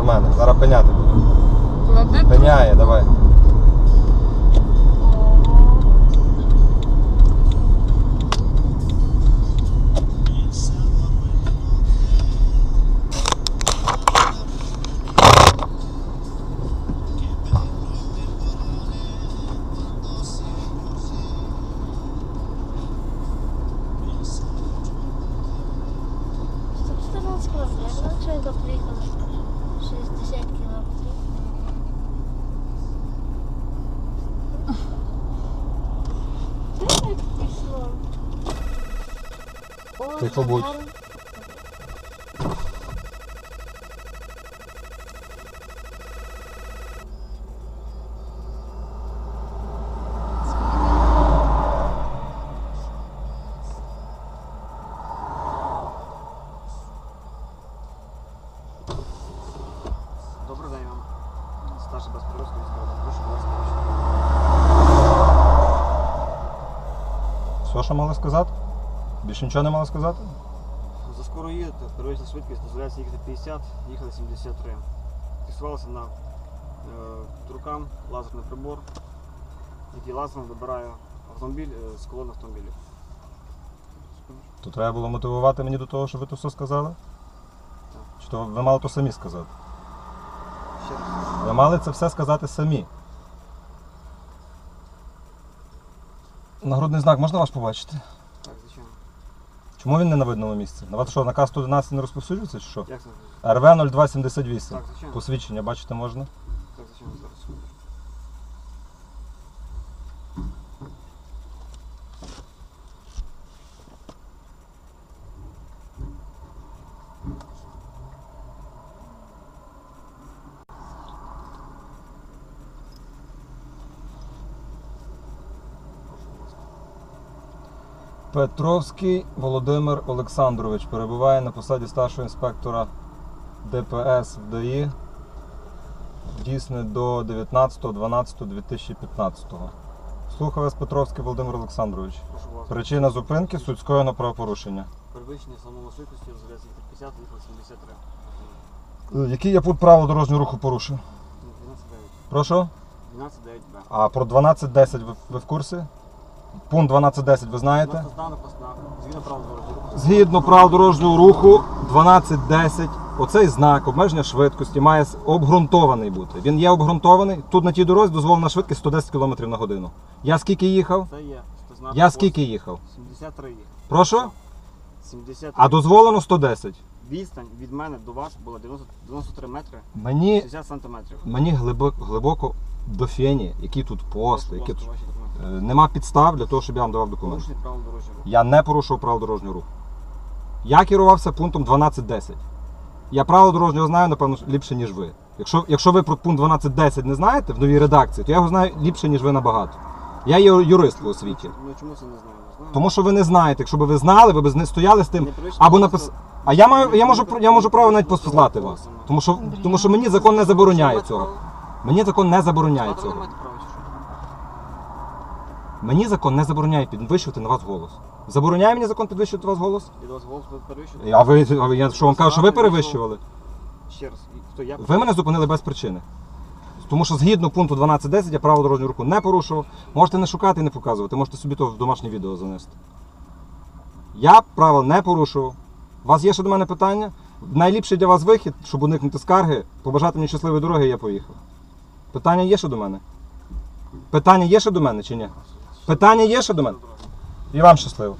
пеняти. Зараз пеняти буде. Клади Пеняє, давай. Собственно, складно. Як чоловіка приїхали 60 Ты побудь. Добрий день вам. Старший безпорядку військового. Прошу вас Все, що? Більше нічого не мали сказати? За скоро їдете, перевищена швидкість, дозволяється їхати 50, їхали 73. Фіксувалися на е, рукам лазерний прибор, який лазером вибирає автомобіль е, з колони автомобілів. То треба було мотивувати мені до того, щоб ви то все сказали? Чи то ви мали то самі сказати? Ще раз. Ви мали це все сказати самі. Нагрудний знак можна ваш побачити? Чому він не на видному місці? На вас що, наказ 111 не розповсюджується чи що? Як це? РВ 0278. Так. Посвідчення бачити можна? Так, звичайно, зараз. Петровський Володимир Олександрович перебуває на посаді старшого інспектора ДПС в ДАІ. Дійсне до 19.12.2015. Слухаю вас, Петровський Володимир Олександрович. Прошу. Причина зупинки суть скоєного правопорушення. Перевищення самого швидкості, їхати 50, їхали 73. Е, Який я пункт правил дорожнього руху порушив? Ну, 12.9. Прошу? 12.9Б. А про 12.10 ви, ви в курсі? Пункт 12.10 ви знаєте? Згідно правил дорожнього руху. Згідно правил 12.10, оцей знак обмеження швидкості має обґрунтований бути. Він є обґрунтований. Тут на тій дорозі дозволена швидкість 110 км на годину. Я скільки їхав? Це є. Я скільки їхав? 73 їх. Прошу? 73. А дозволено 110. Відстань від мене до вас була 90, 93 метри Мені, 60 сантиметрів. мені глибоко, глибоко до фені, які тут які будь тут. Е, Нема підстав для того, щоб я вам давав документи. Порушення правил дорожнього руху. Я не порушував правил дорожнього руху. Я керувався пунктом 12.10. Я правила дорожнього знаю, напевно, ліпше, ніж ви. Якщо, якщо ви про пункт 12.10 не знаєте в новій редакції, то я його знаю ліпше, ніж ви набагато. Я є юрист в освіті. Ну чому це не знаю? Не знаю. Тому що ви не знаєте, якщо б ви знали, ви б не стояли з тим. Або будь напис... А я маю, я можу я можу право навіть послати вас. Тому що, тому що мені закон не забороняє цього. Мені закон не забороняє цього. маєте право, чи що? Мені закон не забороняє підвищувати на вас голос. Забороняє мені закон підвищувати вас голос? І до вас голос перевищує? А ви а я що вам кажу, що ви перевищували? Ще раз. І Хто я? Ви мене зупинили без причини. Тому що згідно пункту 12.10 я право дорожнього руху не порушував. Можете не шукати і не показувати, можете собі то в домашнє відео занести. Я правил не порушував. У вас є ще до мене питання? Найліпший для вас вихід, щоб уникнути скарги, побажати мені щасливої дороги, і я поїхав. Питання є ще до мене? Питання є ще до мене чи ні? Питання є ще до мене? І вам щасливо.